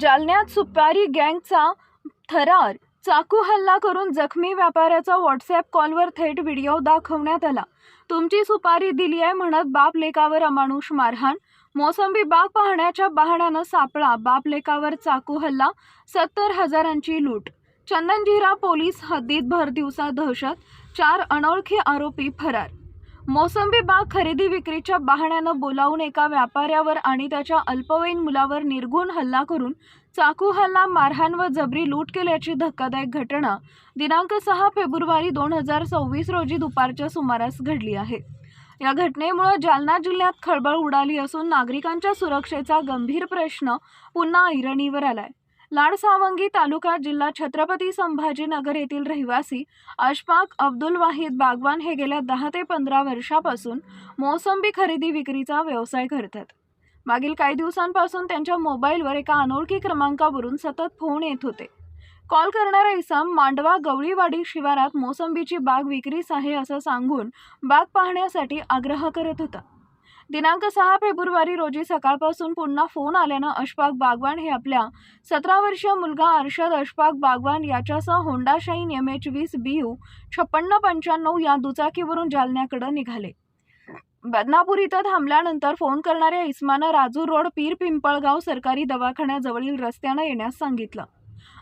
जालन्यात सुपारी गँगचा थरार. चाकू हल्ला करून जखमी व्यापाऱ्याचा व्हॉट्सॲप कॉलवर थेट व्हिडिओ दाखवण्यात आला. तुमची सुपारी दिली आहे म्हणत बाप लेकावर अमानुष मारहाण. मोसंबी बाग पाहण्याच्या बहाण्यानं सापळा बाप लेकावर चाकू हल्ला सत्तर हजारांची लूट. चंदनजिरा पोलीस हद्दीत भर दिवसा दहशत चार अनोळखी आरोपी फरार. मोसंबी बाग खरेदी विक्रीच्या बहाण्यानं बोलावून एका व्यापाऱ्यावर आणि त्याच्या अल्पवयीन मुलावर निर्घुण हल्ला करून चाकू हल्ला मारहाण व जबरी लूट केल्याची धक्कादायक घटना दिनांक सहा फेब्रुवारी दोन हजार सव्वीस रोजी दुपारच्या सुमारास घडली आहे. या घटनेमुळे जालना जिल्ह्यात खळबळ उडाली असून नागरिकांच्या सुरक्षेचा गंभीर प्रश्न पुन्हा ऐरणीवर आलाय. लाडसावंगी तालुका जिल्हा छत्रपती संभाजीनगर येथील रहिवासी अशफाक अब्दुल वाहिद बागवान हे गेल्या दहा ते पंधरा वर्षापासून मोसंबी खरेदी विक्रीचा व्यवसाय करतात. मागील काही दिवसांपासून त्यांच्या मोबाईलवर एका अनोळखी क्रमांकावरून सतत फोन येत होते. कॉल करणारा इसम मांडवा गवळीवाडी शिवारात मोसंबीची बाग विक्रीस आहे असं सांगून बाग पाहण्यासाठी आग्रह करत होता. दिनांक सहा फेब्रुवारी रोजी सकाळपासून पुन्हा फोन आल्यानं अशफाक बागवान हे आपल्या सतरा वर्षीय मुलगा अर्षद अशफाक बागवान याच्यासह होंडा शाईन एम एच वीस बी यू छप्पन्न पंच्याण्णव या दुचाकीवरून जालन्याकडे निघाले. बदनापूर इथं थांबल्यानंतर फोन करणाऱ्या इस्मानं राजूर रोड पीर पिंपळगाव सरकारी दवाखान्याजवळील रस्त्यानं येण्यास सांगितलं.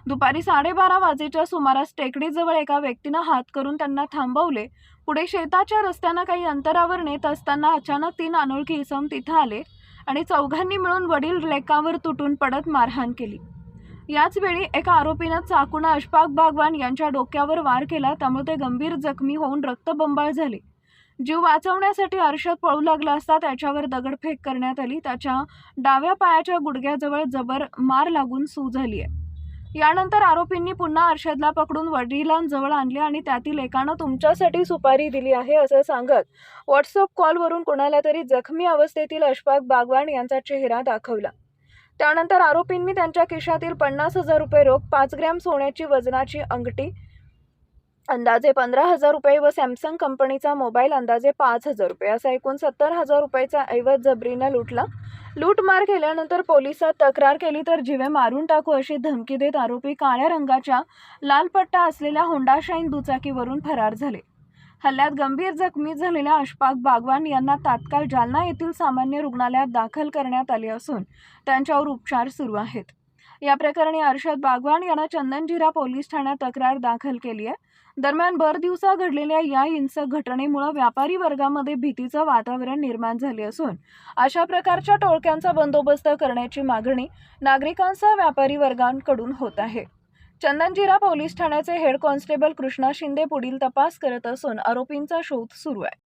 दुपारी साडेबारा वाजेच्या सुमारास टेकडीजवळ एका व्यक्तीनं हात करून त्यांना थांबवले. पुढे शेताच्या रस्त्यानं काही अंतरावर नेत असताना अचानक तीन अनोळखी इसम तिथं आले आणि चौघांनी मिळून वडील लेकावर तुटून पडत मारहाण केली. याच वेळी एका आरोपीनं चाकूनं अशफाक बागवान यांच्या डोक्यावर वार केला त्यामुळे ते गंभीर जखमी होऊन रक्तबंबाळ झाले. जीव वाचवण्यासाठी अर्षद पळू लागला असता त्याच्यावर दगडफेक करण्यात आली त्याच्या डाव्या पायाच्या गुडघ्याजवळ जबर मार लागून सू झाली आहे यानंतर आरोपींनी पुन्हा अर्षदला पकडून वडिलांजवळ आणले आणि त्यातील एकानं तुमच्यासाठी सुपारी दिली आहे असं सांगत व्हॉट्सअप कॉलवरून कोणाला तरी जखमी अवस्थेतील अशफाक बागवान यांचा चेहरा दाखवला. त्यानंतर आरोपींनी त्यांच्या खिशातील पन्नास हजार रुपये रोख पाच ग्रॅम सोन्याची वजनाची अंगठी अंदाजे पंधरा हजार रुपये व सॅमसंग कंपनीचा मोबाईल अंदाजे पाच हजार रुपये. असा एकूण सत्तर हजार रुपयाचा ऐवज जबरीनं लुटला. लूटमार केल्यानंतर पोलिसात तक्रार केली तर जिवे मारून टाकू अशी धमकी देत आरोपी काळ्या रंगाच्या लालपट्टा असलेल्या होंडा शाईन दुचाकीवरून फरार झाले. हल्ल्यात गंभीर जखमी झालेल्या अशफाक बागवान यांना तात्काळ जालना येथील सामान्य रुग्णालयात दाखल करण्यात आले असून त्यांच्यावर उपचार सुरू आहेत. या प्रकरणी अर्षद बागवान यांना चंदनजिरा पोलीस ठाण्यात तक्रार दाखल केली आहे. दरम्यान भर दिवसा घडलेल्या या हिंसक घटनेमुळे व्यापारी वर्गामध्ये भीतीचं वातावरण निर्माण झाले असून अशा प्रकारच्या टोळक्यांचा बंदोबस्त करण्याची मागणी नागरिकांसह व्यापारी वर्गांकडून होत आहे. चंदनजिरा पोलीस ठाण्याचे हेड कॉन्स्टेबल कृष्णा शिंदे पुढील तपास करत असून आरोपींचा शोध सुरू आहे.